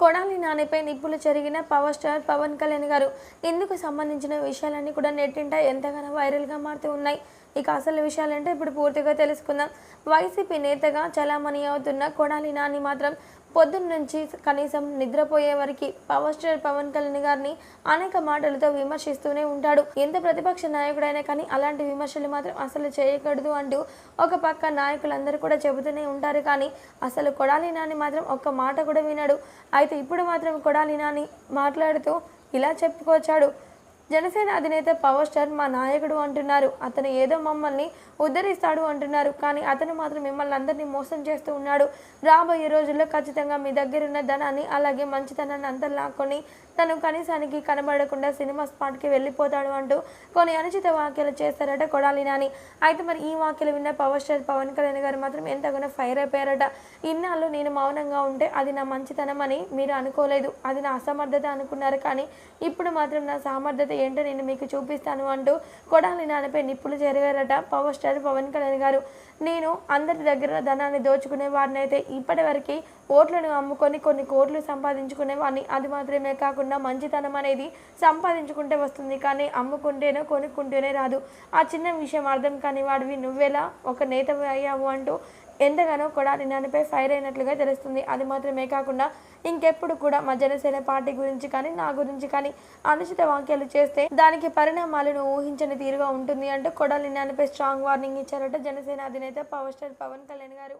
కొడాలి నానిపై నిప్పులు జరిగిన power star Pawan Kalyan గారు. ఇందుకు సంబంధించిన విషయాలన్నీ కూడా నెట్టింట ఎంతగానో వైరల్గా మారుతూ ఉన్నాయి. ఇక అసలు విషయాలంటే ఇప్పుడు పూర్తిగా తెలుసుకుందాం. వైసీపీ నేతగా చలామణి అవుతున్న కొడాలి నాని మాత్రం పొద్దున్న నుంచి కనీసం నిద్రపోయే వరకు పవర్ స్టార్ పవన్ కళ్యాణ్ గారిని అనేక మాటలతో విమర్శిస్తూనే ఉంటాడు. ఎంత ప్రతిపక్ష నాయకుడైనా కానీ అలాంటి విమర్శలు మాత్రం అసలు చేయకూడదు అంటూ ఒక పక్క నాయకులందరూ కూడా చెబుతూనే ఉంటారు. కానీ అసలు కొడాలి నాని మాత్రం ఒక్క మాట కూడా వినడు. అయితే ఇప్పుడు మాత్రం కొడాలి నాని మాట్లాడుతూ ఇలా చెప్పుకొచ్చాడు. జనసేన అధినేత పవర్ స్టార్ మా నాయకుడు అంటున్నారు. అతను ఏదో మమ్మల్ని ఉద్ధరిస్తాడు అంటున్నారు. కానీ అతను మాత్రం మిమ్మల్ని అందరినీ మోసం చేస్తూ ఉన్నాడు. రాబోయే రోజుల్లో ఖచ్చితంగా మీ దగ్గరున్న ధనాన్ని అలాగే మంచితనాన్ని అంతా లాక్కొని తను కనీసానికి కనబడకుండా సినిమా స్పాట్కి వెళ్ళిపోతాడు అంటూ కొన్ని అనుచిత వ్యాఖ్యలు చేస్తారట కొడాలి నాని. అయితే మరి ఈ వ్యాఖ్యలు విన్న పవర్ స్టార్ పవన్ కళ్యాణ్ గారు మాత్రం ఎంతగానో ఫైర్ అయిపోయారట. ఇన్నాళ్ళు నేను మౌనంగా ఉంటే అది నా మంచితనం అని మీరు అనుకోలేదు. అది నా అసమర్థత అనుకున్నారు. కానీ ఇప్పుడు మాత్రం నా సామర్థ్యత ఏంటో నేను మీకు చూపిస్తాను అంటూ కొడాలి నాన్నపై నిప్పులు జరిగారట పవర్ స్టార్ పవన్ కళ్యాణ్ గారు. నేను అందరి దగ్గర ధనాన్ని దోచుకునే వారిని అయితే ఇప్పటివరకు ఓట్లను అమ్ముకొని కొన్ని కోట్లు సంపాదించుకునే వాడిని అది మాత్రమే కాకుండా మంచితనం అనేది సంపాదించుకుంటే వస్తుంది కానీ అమ్ముకుంటేనో కొనుక్కుంటేనే రాదు. ఆ చిన్న విషయం అర్థం కాని వాడివి నువ్వెలా ఒక నేత అయ్యావు అంటూ ఎంతగానో కొడాలి నాన్నపై ఫైర్ అయినట్లుగా తెలుస్తుంది. అది మాత్రమే కాకుండా ఇంకెప్పుడు కూడా మా జనసేన పార్టీ గురించి కానీ నా గురించి కానీ అనుచిత వాక్యాలు చేస్తే దానికి పరిణామాలను ఊహించని తీరుగా ఉంటుంది అంటూ కొడాలి నాన్నపై స్ట్రాంగ్ వార్నింగ్ ఇచ్చారట జనసేన అధినేత పవర్ స్టార్ పవన్ కళ్యాణ్ గారు.